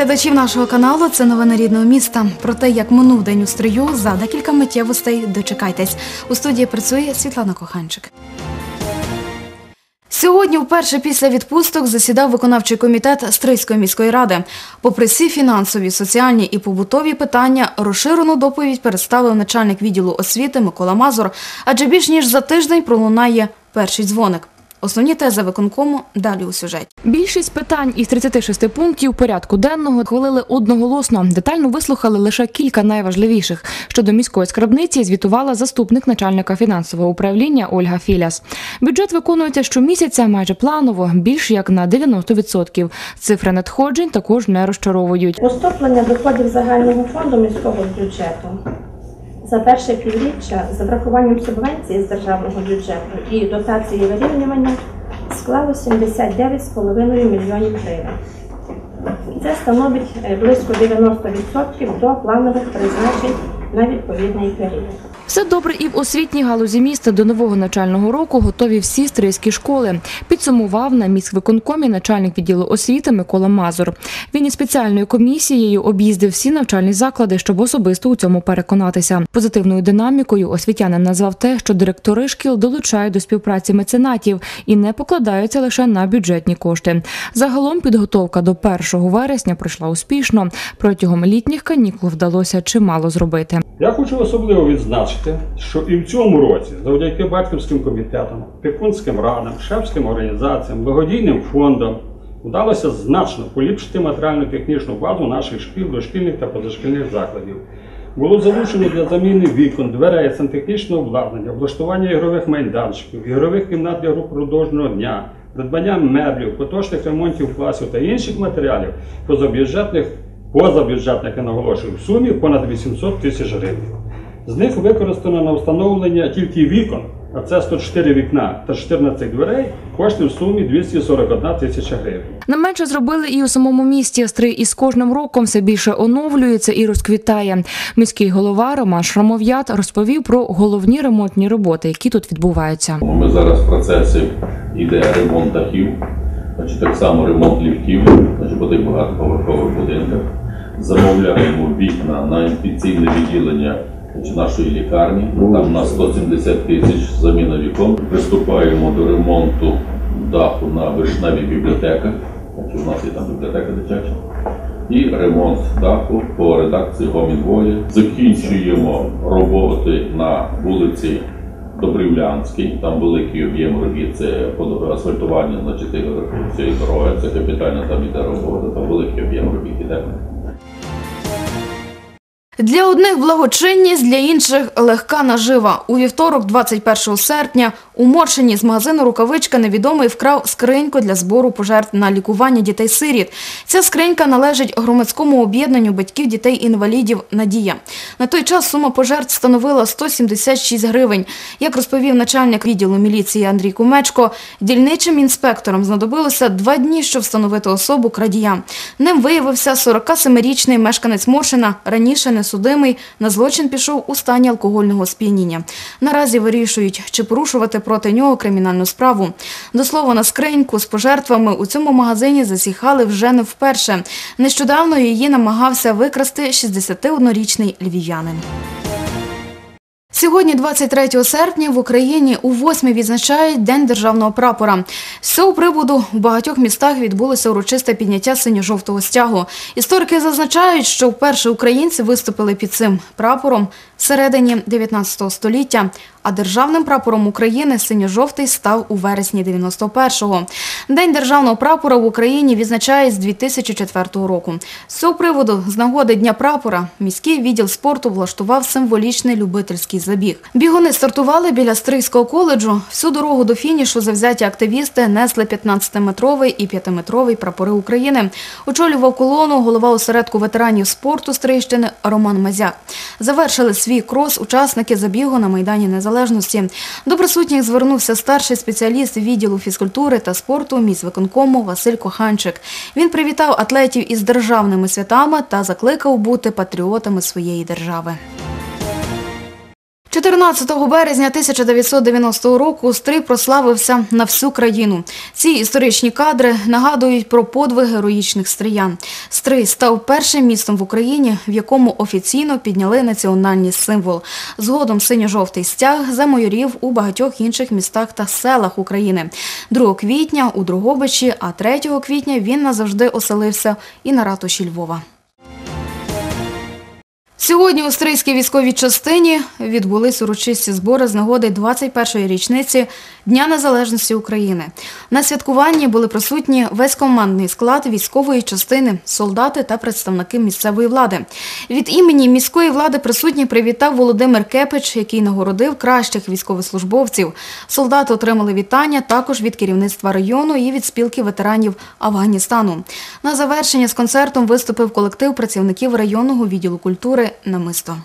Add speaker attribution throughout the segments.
Speaker 1: глядачів нашого каналу. Це новини рідного міста. Про те, як минув день у строю, за декілька миттєвостей дочекайтесь. У студії працює Світлана Коханчик. Сьогодні, вперше після відпусток, засідав виконавчий комітет Стрийської міської ради. Попри всі фінансові, соціальні і побутові питання, розширену доповідь представив начальник відділу освіти Микола Мазур, адже більш ніж за тиждень пролунає перший дзвоник. Основні тези виконкому далі у сюжеті. Більшість питань із 36 пунктів порядку денного хвалили одноголосно. Детально вислухали лише кілька найважливіших. Щодо міської скарбниці звітувала заступник начальника фінансового управління Ольга Філяс. Бюджет виконується щомісяця майже планово, більш як на 90%. Цифри надходжень також не розчаровують.
Speaker 2: Поступлення доходів загального фонду міського бюджету за перше півріччя за врахуванням субвенції з державного бюджету і дотації вирівнювання склало 79,5 мільйонів гривень. Це становить е, близько 90% до планових призначень на відповідний період.
Speaker 1: Все добре і в освітній галузі міста до нового навчального року готові всі стрийські школи. Підсумував на міськвиконкомі начальник відділу освіти Микола Мазур. Він із спеціальною комісією об'їздив всі навчальні заклади, щоб особисто у цьому переконатися. Позитивною динамікою освітянин назвав те, що директори шкіл долучають до співпраці меценатів і не покладаються лише на бюджетні кошти. Загалом підготовка до 1 вересня пройшла успішно. Протягом літніх канікул вдалося чимало зробити.
Speaker 3: Я хочу особливо відзначити, що і в цьому році, завдяки батьківським комітетам, опікунським радам, шефським організаціям, благодійним фондам вдалося значно поліпшити матеріально-технічну базу наших шкіл, дошкільних та позашкільних закладів. Було залучено для заміни вікон, дверей, сантехнічного обладнання, облаштування ігрових майданчиків, ігрових кімнат для груп продовжного дня, придбання меблів, поточних ремонтів класів та інших матеріалів позабюджетних позабюджетних, я наголошую, в сумі понад 800 тисяч гривень. З них використано на встановлення тільки вікон, а це 104 вікна та 14 дверей, кошти в сумі 241 тисяча гривень.
Speaker 1: Не менше зробили і у самому місті. Стрий із кожним роком все більше оновлюється і розквітає. Міський голова Роман Шрамов'ят розповів про головні ремонтні роботи, які тут відбуваються.
Speaker 4: Ми зараз в процесі йде ремонт дахів, значить, так само ремонт ліфтів, значить, по тих багатоповерхових будинках. Замовляємо вікна на інфекційне відділення нашої лікарні. Там на 170 тисяч заміна вікон. Приступаємо до ремонту даху на вишневій бібліотеках. У нас є там бібліотека дитяча. І ремонт даху по редакції Гомін Волі. Закінчуємо роботи на вулиці Добрівлянський, там великий об'єм робіт, це асфальтування значить, цієї дороги, це капітальна там іде робота, там великий об'єм робіт іде.
Speaker 1: Для одних благочинність, для інших легка нажива. У вівторок, 21 серпня, у Моршині з магазину «Рукавичка» невідомий вкрав скриньку для збору пожертв на лікування дітей-сиріт. Ця скринька належить громадському об'єднанню батьків дітей-інвалідів «Надія». На той час сума пожертв становила 176 гривень. Як розповів начальник відділу міліції Андрій Кумечко, дільничим інспекторам знадобилося два дні, щоб встановити особу крадія. Ним виявився 47-річний мешканець Моршина, раніше несудимий, на злочин пішов у стані алкогольного сп'яніння. Наразі вирішують, чи порушувати проти нього кримінальну справу. До слова, на скриньку з пожертвами у цьому магазині засіхали вже не вперше. Нещодавно її намагався викрасти 61-річний львів'янин. Сьогодні, 23 серпня, в Україні у восьмі відзначають День державного прапора. З цього приводу у багатьох містах відбулося урочисте підняття синьо-жовтого стягу. Історики зазначають, що вперше українці виступили під цим прапором всередині 19 століття, а державним прапором України синьо-жовтий став у вересні 91-го. День державного прапора в Україні відзначають з 2004 року. З цього приводу, з нагоди Дня прапора, міський відділ спорту влаштував символічний любительський забіг. Бігуни стартували біля Стрийського коледжу. Всю дорогу до фінішу завзяті активісти несли 15-метровий і 5-метровий прапори України. Очолював колону голова осередку ветеранів спорту Стрийщини Роман Мазяк. Завершили свій крос учасники забігу на Майдані Незалежності. До присутніх звернувся старший спеціаліст відділу фізкультури та спорту міськвиконкому Василь Коханчик. Він привітав атлетів із державними святами та закликав бути патріотами своєї держави. 14 березня 1990 року Стрий прославився на всю країну. Ці історичні кадри нагадують про подвиг героїчних стриян. Стрий став першим містом в Україні, в якому офіційно підняли національний символ. Згодом синьо-жовтий стяг замайорів у багатьох інших містах та селах України. 2 квітня у Дрогобичі, а 3 квітня він назавжди оселився і на ратуші Львова. Сьогодні у Стрийській військовій частині відбулись урочисті збори з нагоди 21-ї річниці Дня Незалежності України. На святкуванні були присутні весь командний склад військової частини, солдати та представники місцевої влади. Від імені міської влади присутні привітав Володимир Кепич, який нагородив кращих військовослужбовців. Солдати отримали вітання також від керівництва району і від спілки ветеранів Афганістану. На завершення з концертом виступив колектив працівників районного відділу культури «Намисто».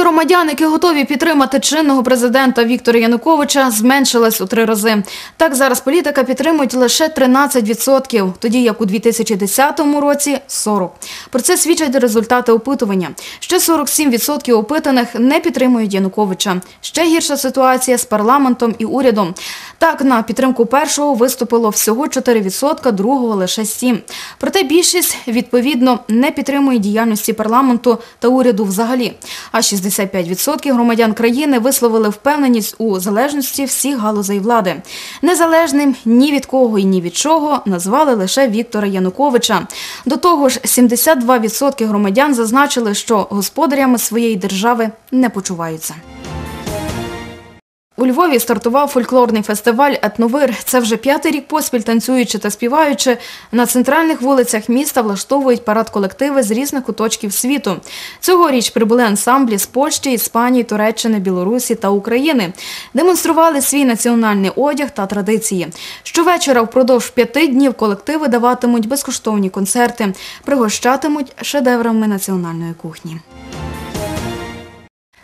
Speaker 1: Громадян, які готові підтримати чинного президента Віктора Януковича, зменшилась у три рази. Так зараз політика підтримують лише 13%, тоді як у 2010 році – 40%. Про це свідчать результати опитування. Ще 47% опитаних не підтримують Януковича. Ще гірша ситуація з парламентом і урядом. Так, на підтримку першого виступило всього 4%, другого – лише 7%. Проте більшість, відповідно, не підтримує діяльності парламенту та уряду взагалі. А 65% громадян країни висловили впевненість у залежності всіх галузей влади. Незалежним ні від кого і ні від чого назвали лише Віктора Януковича. До того ж, 72% громадян зазначили, що господарями своєї держави не почуваються. У Львові стартував фольклорний фестиваль Етновир. Це вже п'ятий рік поспіль танцюючи та співаючи. На центральних вулицях міста влаштовують парад колективи з різних куточків світу. Цьогоріч прибули ансамблі з Польщі, Іспанії, Туреччини, Білорусі та України. Демонстрували свій національний одяг та традиції. Щовечора впродовж п'яти днів колективи даватимуть безкоштовні концерти, пригощатимуть шедеврами національної кухні.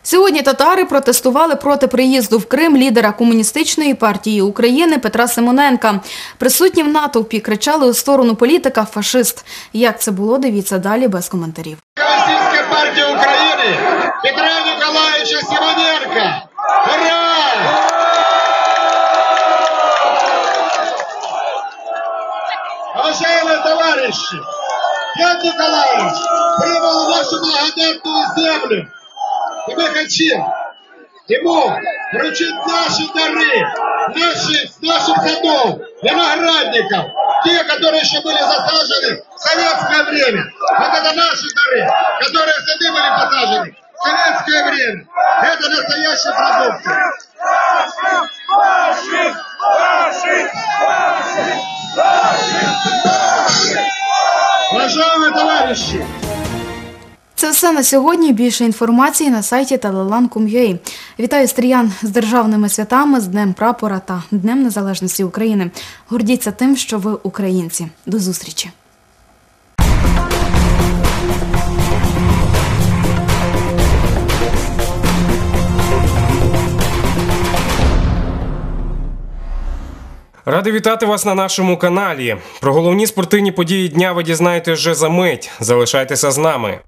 Speaker 1: Сьогодні татари протестували проти приїзду в Крим лідера комуністичної партії України Петра Симоненка. Присутні в натовпі кричали у сторону політика фашист. Як це було, дивіться далі без коментарів.
Speaker 5: Коммунистической партии Украины Петра Николаевича Симоненко. Ура! Уважаемые товарищи, Петр Николаевич прибыл в нашу благодатную землю. И мы хотим ему вручить наши дары, наши, наших садов, виноградников, те, которые еще были засажены в советское время. Вот это наши дары, которые сады были посажены в советское время. Это настоящая продукция. Уважаемые товарищи,
Speaker 1: Це все на сьогодні. Більше інформації на сайті telelan.com.ua. Вітаю стріян з державними святами, з Днем прапора та Днем Незалежності України. Гордіться тим, що ви українці. До зустрічі!
Speaker 6: Радий вітати вас на нашому каналі. Про головні спортивні події дня ви дізнаєтесь вже за мить. Залишайтеся з нами.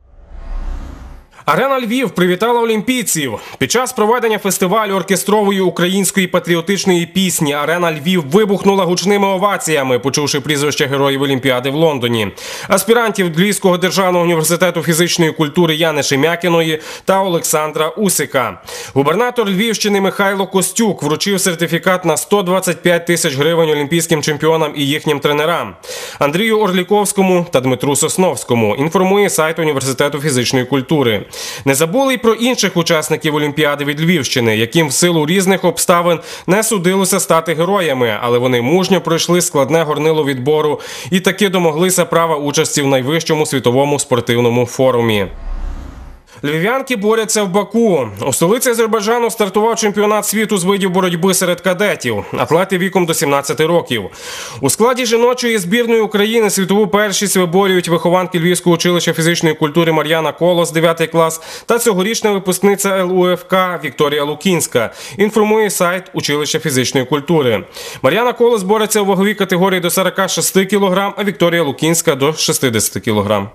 Speaker 6: Арена Львів привітала олімпійців. Під час проведення фестивалю оркестрової української патріотичної пісні Арена Львів вибухнула гучними оваціями, почувши прізвище героїв Олімпіади в Лондоні, аспірантів Львівського державного університету фізичної культури Яни Шемякіної та Олександра Усика. Губернатор Львівщини Михайло Костюк вручив сертифікат на 125 тисяч гривень олімпійським чемпіонам і їхнім тренерам Андрію Орліковському та Дмитру Сосновському. Інформує сайт університету фізичної культури. Не забули й про інших учасників Олімпіади від Львівщини, яким в силу різних обставин не судилося стати героями, але вони мужньо пройшли складне горнило відбору і таки домоглися права участі в найвищому світовому спортивному форумі. Львів'янки борються в Баку. У столиці Азербайджану стартував чемпіонат світу з видів боротьби серед кадетів, атлети віком до 17 років. У складі жіночої збірної України світову першість виборюють вихованки Львівського училища фізичної культури Мар'яна Колос, 9 клас, та цьогорічна випускниця ЛУФК Вікторія Лукінська. Інформує сайт училища фізичної культури. Мар'яна Колос бореться у ваговій категорії до 46 кг, а Вікторія Лукінська до 60 кг.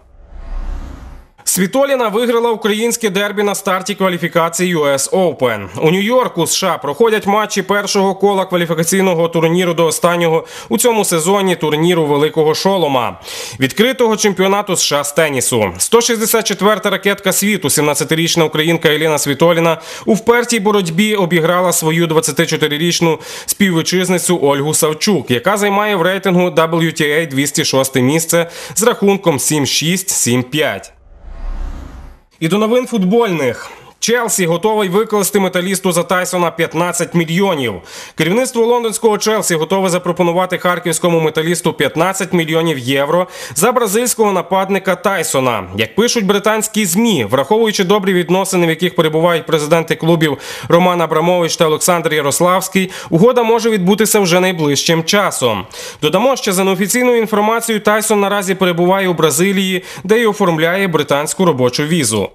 Speaker 6: Світоліна виграла українське дербі на старті кваліфікації US Open. У Нью-Йорку, США, проходять матчі першого кола кваліфікаційного турніру до останнього у цьому сезоні турніру Великого Шолома, відкритого чемпіонату США з тенісу. 164-та ракетка світу, 17-річна українка Еліна Світоліна, у впертій боротьбі обіграла свою 24-річну співвітчизницю Ольгу Савчук, яка займає в рейтингу WTA 206 місце з рахунком 7-6, 7-5. І до новин футбольних. Челсі готовий викласти металісту за Тайсона 15 мільйонів. Керівництво лондонського Челсі готове запропонувати харківському металісту 15 мільйонів євро за бразильського нападника Тайсона. Як пишуть британські змі, враховуючи добрі відносини, в яких перебувають президенти клубів Роман Абрамович та Олександр Ярославський, угода може відбутися вже найближчим часом. Додамо, що за неофіційною інформацією, Тайсон наразі перебуває у Бразилії, де й оформляє британську робочу візу.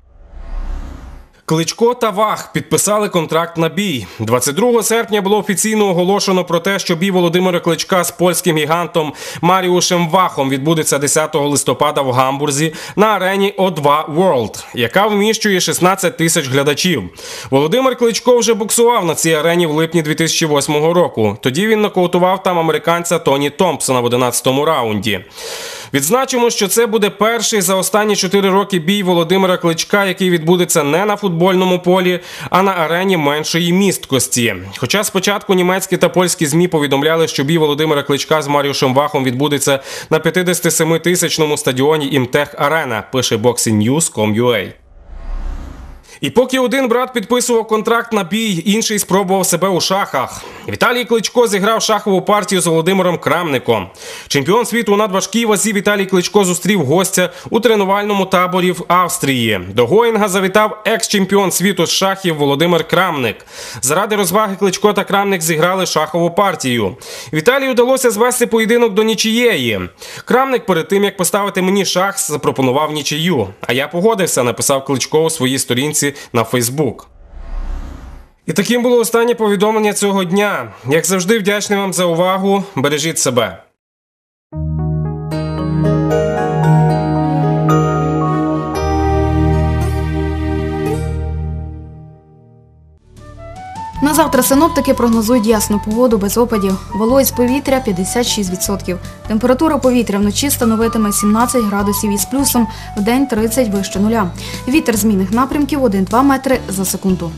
Speaker 6: Кличко та Вах підписали контракт на бій. 22 серпня було офіційно оголошено про те, що бій Володимира Кличка з польським гігантом Маріушем Вахом відбудеться 10 листопада в Гамбурзі на арені О2 World, яка вміщує 16 тисяч глядачів. Володимир Кличко вже боксував на цій арені в липні 2008 року. Тоді він нокаутував там американця Тоні Томпсона в 11-му раунді. Відзначимо, що це буде перший за останні 4 роки бій Володимира Кличка, який відбудеться не на футбольному полі, а на арені меншої місткості. Хоча спочатку німецькі та польські змі повідомляли, що бій Володимира Кличка з Маріушем Вахом відбудеться на 57-тисячному стадіоні Імтех Арена, пише boxingnews.com.ua. І поки один брат підписував контракт на бій, інший спробував себе у шахах. Віталій Кличко зіграв шахову партію з Володимиром Крамником. Чемпіон світу у надважкій вазі Віталій Кличко зустрів гостя у тренувальному таборі в Австрії. До Гоїнга завітав екс-чемпіон світу з шахів Володимир Крамник. Заради розваги Кличко та Крамник зіграли шахову партію. Віталію вдалося звести поєдинок до нічиєї. Крамник перед тим як поставити мені шах, запропонував нічию. А я погодився, написав Кличко у своїй сторінці на Фейсбук. І таким було останнє повідомлення цього дня. Як завжди, вдячний вам за увагу. Бережіть себе.
Speaker 1: На завтра синоптики прогнозують ясну погоду без опадів. Вологість повітря 56%. Температура повітря вночі становитиме 17 градусів із плюсом, в день 30 вище нуля. Вітер змінних напрямків 1-2 метри за секунду.